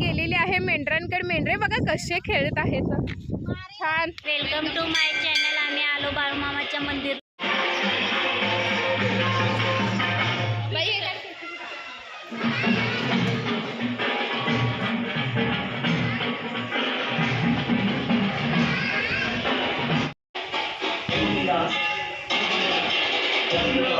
गेलेली आहे मेंढरांकडे. मेंढरे बघा कसे खेळत आहेत. छान. वेलकम टू माय चॅनल आम्ही आलो बाळूमामाच्या मंदिर. हॅलो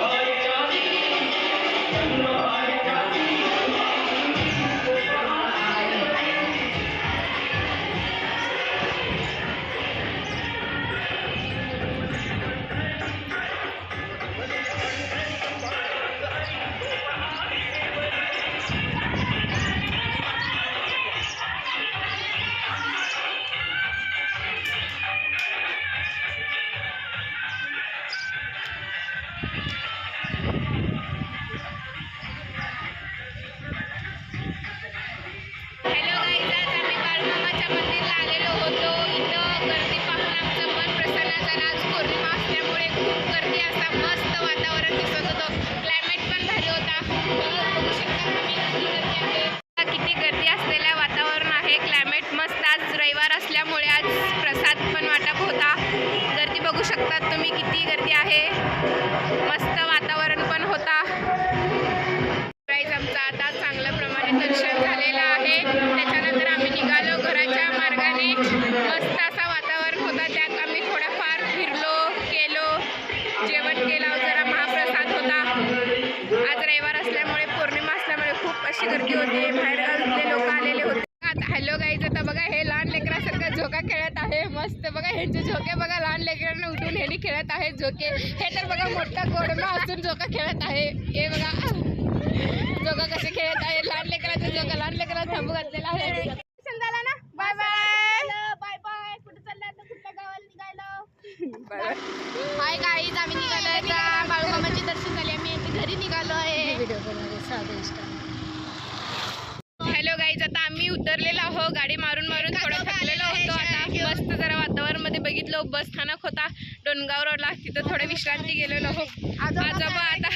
क्लायमेट मस्त आज रविवार असल्यामुळे आज प्रसाद पण वाटप होता. गर्दी बघू शकतात तुम्ही किती गर्दी आहे. मस्त वातावरण पण होता. प्राईज आता चांगल्या प्रमाणे दर्शन झालेलं आहे. त्याच्यानंतर आम्ही निघालो घराच्या मार्गाने. मस्त असा वातावरण होता. त्यात आम्ही थोडाफार फिरलो केलो. जेवण केलं जरा महाप्रसाद होता. आज रविवार असल्यामुळे पौर्णिमा असल्यामुळे खूप अशी गर्दी होती. बाहेर लोक आलेले होते आता हॅलो गाईज आता बघा हे लहान लेकरासारखं झोका खेळत आहे मस्त. बघा ह्यांचे झोके बघा लहान लेकरांना उठून ह्यांनी खेळत आहे झोके. हे तर बघा मोठा गोडमा असून झोका खेळत आहे. हे बघा. जोगा कसे खेळत आहे लहान लेकराचं जोगा लहान लेकराला थांबू घातलेला आहे. संध्याला ना? बाय बाय बाय बाय कुठे चाललं आता? कुठल्या गावाला निघालो बाय हाय गाईज आम्ही निघालो बाळूमामाचे दर्शन झाले. आम्ही घरी निघालो आहे. हॅलो गाईज आता आम्ही उतरलेलो आहो गाडी मारून मारून थोडं थकलेलो होतो आता मस्त जरा वातावरण बघितलं बस स्थानक होता. डोनगाव रोडला तिथं थोडं विश्रांती गेलेलो. हो आजोबा आता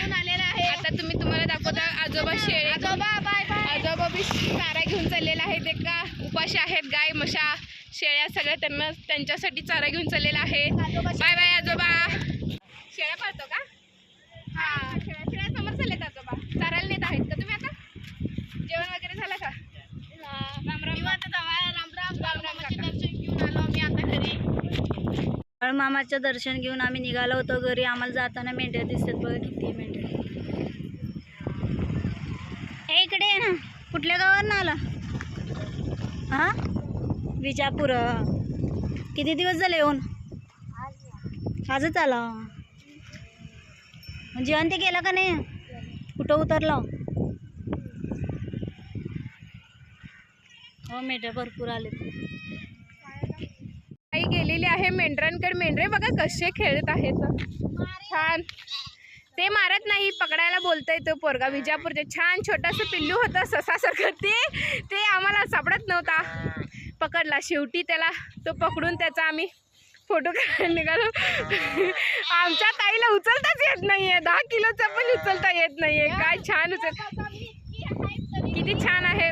आता तुम्ही तुम्हाला दाखवता. आजोबा शेळे आजोबा बी चारा घेऊन चाललेला आहे. ते का उपाशी आहेत गाय म्हशा शेळ्या सगळ्या त्यांना त्यांच्यासाठी चारा घेऊन चाललेला आहे. बाय बाय आजोबा. शेळ्या पाळतो का? हा शेळ्या शेळ्या समोर चाललेत आजोबा चारायला नेत आहेत का तुम्ही आता जेवण वगैरे झालं का राम राम दर्शन घेऊन आलो आम्ही आता मामाचं दर्शन घेऊन आम्ही निघालो होतो घरी. आम्हाला जाताना मेंढ्या दिसतात बघा किती मेंढ्या. हे इकडे आहे ना. कुठल्या गावावर आला? हा? विजापूर. किती दिवस झाले येऊन? आजच आला. मग जेवण ते केलं का नाही? कुठं उतरला? हो मेंढ्या भरपूर आले आलेली आहे मेंढरांकडे. मेंढरे बघा कसे खेळत आहेत. छान. ते मारत नाही पकडायला बोलतोय तो पोरगा. विजापूरचे छान छोटासा पिल्लू होतं ससासारखं. ते ते आम्हाला सापडत नव्हता. पकडला. शेवटी त्याला तो पकडून त्याचा आम्ही फोटो काढायला निघालो. आमच्या ताईला उचलताच येत नाहीये. दहा किलोचा पण उचलता येत नाहीये. काय छान उचल किती छान आहे.